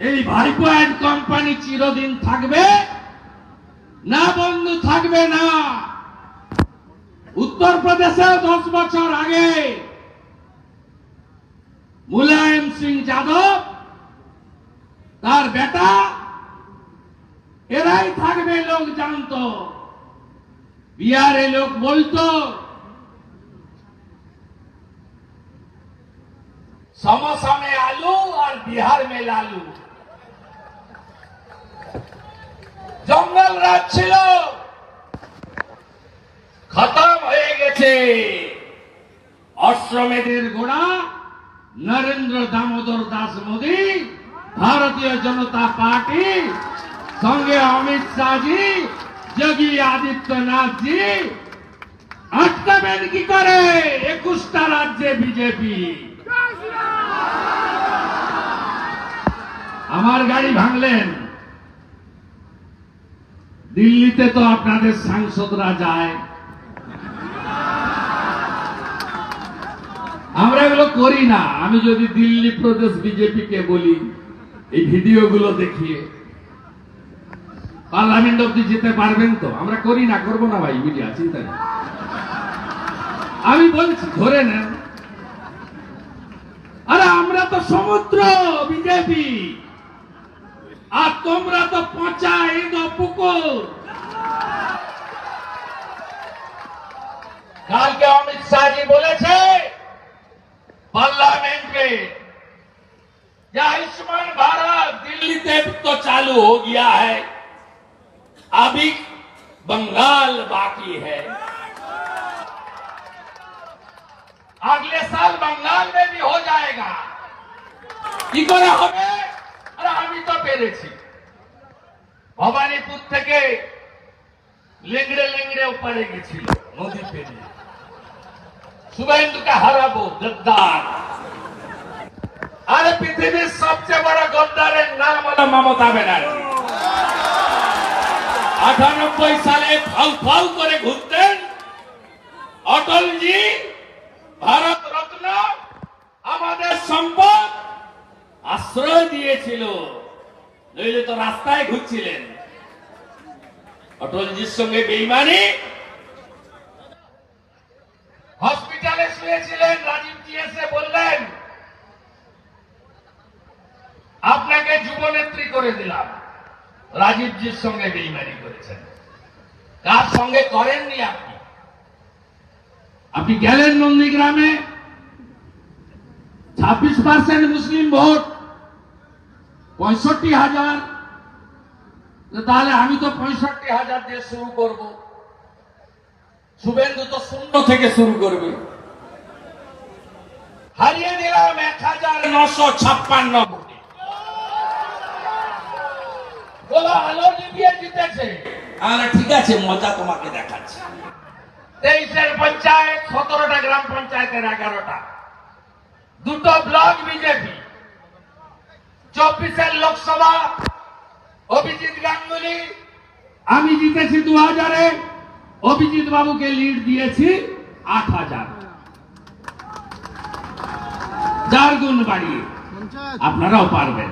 এই ভাইকো and company চিরদিন থাকবে? না বন্ধু, থাকবে না। উত্তরপ্রদেশে দশ বছর আগে মুলায়ম সিং যাদব, তার বেটা, এরাই থাকবে লোক জানত। বিহারে লোক বলত। সমসামে আলু बिहार में लालू জঙ্গল রাজ ছিল খতম হয়ে গেছে অশ্বমেধের গোড়া নরেন্দ্র দামোদর দাস মোদী ভারতীয় জনতা পার্টি সঙ্গে অমিত শাহজি যোগী আদিত্যনাথজি আটকাবেন কি করে একুশটা রাজ্যে বিজেপি আমার গাড়ি ভাঙলেন। দিল্লিতে তো আপনাদের সাংসদরা যায়। আমরা এগুলো করি না। আমি যদি দিল্লি প্রদেশ বিজেপিকে বলি, এই ভিডিওগুলো দেখিয়ে। পার্লামেন্ট অব্দি যেতে পারবেন তো? আমরা করি না, করব না ভাই, মিডিয়া, চিন্তা নেই। আমি বলছি, ধরে নেন। আরে, আমরা তো সমুদ্র বিজেপি। তোমরা তো পচা ইঁদো পুকুর কালকে অমিত শাহজি বলেছে पार्लियामेंट में ये आयुष्मान भारत दिल्ली से तो चालू हो गया है अभी बंगाल बाकी है अगले साल बंगाल में भी हो जाएगा কি করে হবে আরে আমি তো পেরেছি ভবানীপুর থেকে লেংড়ে লেংড়ে ওপারে গেছিল, নদী পেরিয়ে। শুভেন্দুকে হারাবো, গদ্দার। আরে পৃথিবীর সবচেয়ে বড় গদ্দারের নাম হলো মমতা ব্যানার্জি। আটানব্বই সালে ফাউ ফাউ করে ঘুরতেন। অটলজি ভারত রত্ন আমাদের সম্পদ আশ্রয় দিয়েছিল। নইলে তো রাস্তায় ঘুরছিলেন। অটলজির সঙ্গে বেইমানি। হসপিটালে শুয়েছিলেন রাজীবজি এসে বললেন, আপনাকে যুবনেত্রী করে দিলাম। রাজীবজির সঙ্গে বেইমানি করেছেন। কার সঙ্গে করেননি আপনি? আপনি গেলেন নন্দীগ্রামে। ছাব্বিশ পার্সেন্ট মুসলিম ভোট। পঁয়ষট্টি হাজার। তাহলে আমি তো পঁয়ষট্টি হাজার দিয়ে শুরু করব। শুভেন্দু তো শূন্য থেকে শুরু করবে। হারিয়ে দিলাম এক হাজার নশো ছাপ্পান্ন ভোটে। আলো জিতেছে। আরে ঠিক আছে মজা তোমাকে দেখাচ্ছে। তেইশের পঞ্চায়েত সতেরোটা গ্রাম পঞ্চায়েতের এগারোটা। দুটো ব্লক বিজেপি। চব্বিশের লোকসভা অভিজিৎ গাঙ্গুলি। আমি জিতেছি দু হাজারে। অভিজিৎ বাবুকে লিড দিয়েছি আট হাজার। চার গুণ বাড়িয়ে আপনারাও পারবেন।